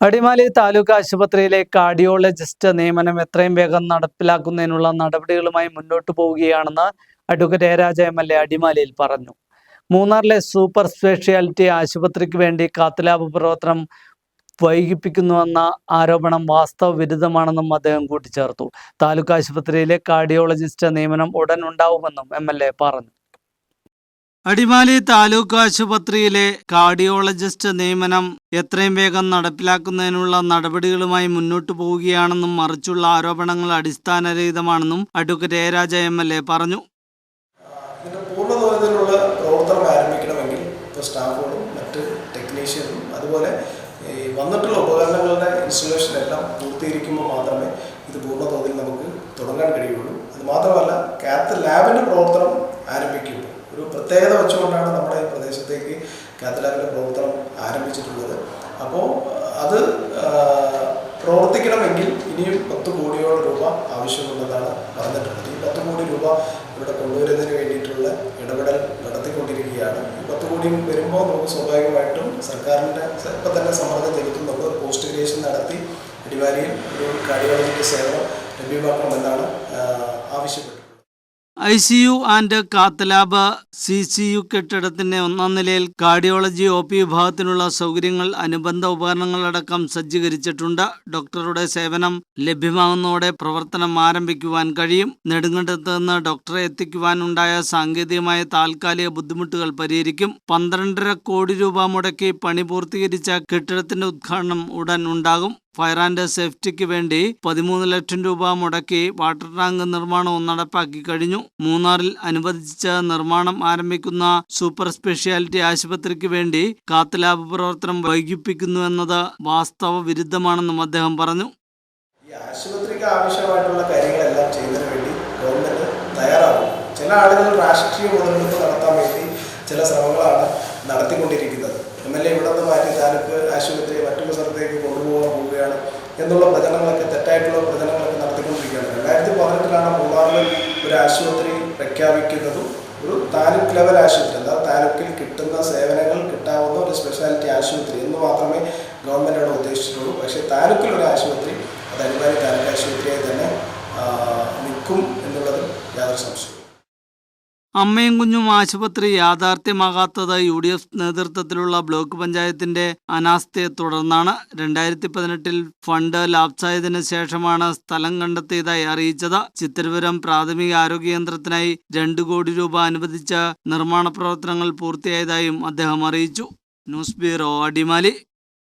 അടിമാലി താലൂക്ക് ആശുപത്രിയിലെ കാർഡിയോളജിസ്റ്റ് നിയമനം എത്രയും വേഗം നടപ്പിലാക്കുന്നതിനുള്ള നടപടികളുമായി മുന്നോട്ടു പോവുകയാണെന്ന് advocate A Raja M L A അടിമാലിയിൽ പറഞ്ഞു. മൂന്നാറിലെ സൂപ്പർ സ്പെഷ്യാലിറ്റി ആശുപത്രിക്ക് വേണ്ടി കാത്തലാബ് പ്രവർത്തനം വൈകിപ്പിക്കുന്നുവെന്ന ആരോപണം വാസ്തവ വിരുദ്ധമാണെന്നും അദ്ദേഹം കൂട്ടിച്ചേർത്തു. താലൂക്ക് ആശുപത്രിയിലെ കാർഡിയോളജിസ്റ്റ് നിയമനം ഉടൻ ഉണ്ടാവുമെന്നും എം പറഞ്ഞു. അടിമാലി താലൂക്ക് ആശുപത്രിയിലെ കാർഡിയോളജിസ്റ്റ് നിയമനം എത്രയും വേഗം നടപ്പിലാക്കുന്നതിനുള്ള നടപടികളുമായി മുന്നോട്ടു പോവുകയാണെന്നും മറിച്ചുള്ള ആരോപണങ്ങൾ അടിസ്ഥാനരഹിതമാണെന്നും advocate A Raja M L A പറഞ്ഞു. പൂർണതോതിലുള്ള പ്രവർത്തനം ആരംഭിക്കണമെങ്കിൽ ഇപ്പോൾ സ്റ്റാഫുകളും മറ്റ് അതുപോലെ വന്നിട്ടുള്ള ഉപകരണങ്ങളുടെ ഇൻസ്റ്റലേഷൻ എല്ലാം പൂർത്തീകരിക്കുമ്പോൾ മാത്രമേ ഇത് പൂർണതോതിൽ നമുക്ക് തുടങ്ങാൻ കഴിയുള്ളൂ. അത് മാത്രമല്ല കാത്ത് ലാബിന്റെ പ്രവർത്തനം ആരംഭിക്കുമ്പോൾ ഒരു പ്രത്യേകത വെച്ചുകൊണ്ടാണ് നമ്മുടെ പ്രദേശത്തേക്ക് കാത്തലാബിന്റെ പ്രവർത്തനം ആരംഭിച്ചിട്ടുള്ളത്. അപ്പോൾ അത് പ്രവർത്തിക്കണമെങ്കിൽ ഇനിയും പത്ത് കോടിയോളം രൂപ ആവശ്യമുണ്ടെന്നാണ് പറഞ്ഞിട്ടുള്ളത്. ഈ പത്ത് കോടി രൂപ ഇവിടെ കൊണ്ടുവരുന്നതിന് വേണ്ടിയിട്ടുള്ള ഇടപെടൽ നടത്തിക്കൊണ്ടിരിക്കുകയാണ്. ഈ പത്ത് കോടി വരുമ്പോൾ നമുക്ക് സ്വാഭാവികമായിട്ടും സർക്കാരിന്റെ ഇപ്പം തന്നെ സമ്മർദ്ദം ചെലുത്തുന്നുണ്ട് പോസ്റ്റ് ക്രിയേഷൻ നടത്തി അടിവാരിയിൽ ഒരു കാർഡിയോളജിന്റെ സേവനം ലഭ്യമാക്കണമെന്നാണ് ആവശ്യപ്പെട്ടത്. I C U and cath lab C C U കെട്ടിടത്തിന്റെ ഒന്നാം നിലയിൽ കാർഡിയോളജി ഒ പി വിഭാഗത്തിനുള്ള സൗകര്യങ്ങൾ അനുബന്ധ ഉപകരണങ്ങളടക്കം സജ്ജീകരിച്ചിട്ടുണ്ട്. ഡോക്ടറുടെ സേവനം ലഭ്യമാകുന്നതോടെ പ്രവർത്തനം ആരംഭിക്കുവാൻ കഴിയും. നെടുങ്കണ്ടത്ത് നിന്ന് ഡോക്ടറെ എത്തിക്കുവാനുണ്ടായ സാങ്കേതികമായ താൽക്കാലിക ബുദ്ധിമുട്ടുകൾ പരിഹരിക്കും. പന്ത്രണ്ടര കോടി രൂപ മുടക്കി പണി പൂർത്തീകരിച്ച കെട്ടിടത്തിന്റെ ഉദ്ഘാടനം ഉടൻ ഉണ്ടാകും. ഫയർ ആൻഡ് സേഫ്റ്റിക്ക് വേണ്ടി പതിമൂന്ന് ലക്ഷം രൂപ മുടക്കി വാട്ടർ ടാങ്ക് നിർമ്മാണവും നടപ്പാക്കി കഴിഞ്ഞു. മൂന്നാറിൽ അനുവദിച്ച നിർമ്മാണം ആരംഭിക്കുന്ന സൂപ്പർ സ്പെഷ്യാലിറ്റി ആശുപത്രിക്ക് വേണ്ടി കാത്തലാബ് പ്രവർത്തനം പ്രവർത്തനം വൈകിപ്പിക്കുന്നുവെന്നത് വാസ്തവ വിരുദ്ധമാണെന്നും അദ്ദേഹം പറഞ്ഞു. ഈ ആശുപത്രിക്ക് ആവശ്യമായിട്ടുള്ള കാര്യങ്ങളെല്ലാം ചെയ്യുന്നതിന് വേണ്ടി ഗവൺമെന്റ് തയ്യാറാകും. ചില ആളുകൾ രാഷ്ട്രീയ മുതലെടുപ്പ് നടത്താൻ വേണ്ടി ചില ശ്രമങ്ങളാണ് നടത്തിക്കൊണ്ടിരിക്കുന്നത്. എം എൽ എ ഇവിടെ നിന്ന് മാറ്റി താലൂക്ക് ആശുപത്രി മറ്റൊരു സ്ഥലത്തേക്ക് എന്നുള്ള പ്രചരണങ്ങളൊക്കെ തെറ്റായിട്ടുള്ള പ്രചരണങ്ങളൊക്കെ നടത്തിക്കൊണ്ടിരിക്കുകയാണ്. രണ്ടായിരത്തി പതിനെട്ടിലാണ് മൂന്നാറിൽ ഒരു ആശുപത്രി പ്രഖ്യാപിക്കുന്നതും ഒരു താലൂക്ക് ലെവൽ ആശുപത്രി അതായത് താലൂക്കിൽ കിട്ടുന്ന സേവനങ്ങൾ കിട്ടാവുന്ന ഒരു സ്പെഷ്യാലിറ്റി ആശുപത്രി എന്ന് മാത്രമേ ഗവൺമെന്റ് അവിടെ ഉദ്ദേശിച്ചിട്ടുള്ളൂ. പക്ഷേ താലൂക്കിൽ ഒരു ആശുപത്രി അത് അനിവാര്യ താലൂക്ക് ആശുപത്രിയായി തന്നെ നിൽക്കും എന്നുള്ളതിൽ യാതൊരു സംശയവും അമ്മയും കുഞ്ഞും ആശുപത്രി യാഥാർത്ഥ്യമാകാത്തത് യു ഡി എഫ് നേതൃത്വത്തിലുള്ള ബ്ലോക്ക് പഞ്ചായത്തിന്റെ അനാസ്ഥയെ തുടർന്നാണ് രണ്ടായിരത്തി പതിനെട്ടിൽ ഫണ്ട് ലാപ്സായതിനു ശേഷമാണ് സ്ഥലം കണ്ടെത്തിയതായി അറിയിച്ചത്. ചിത്തിരപുരം പ്രാഥമിക ആരോഗ്യ കേന്ദ്രത്തിനായി രണ്ട് കോടി രൂപ അനുവദിച്ച നിർമ്മാണ പ്രവർത്തനങ്ങൾ പൂർത്തിയായതായും അദ്ദേഹം അറിയിച്ചു. News bureau Adimali.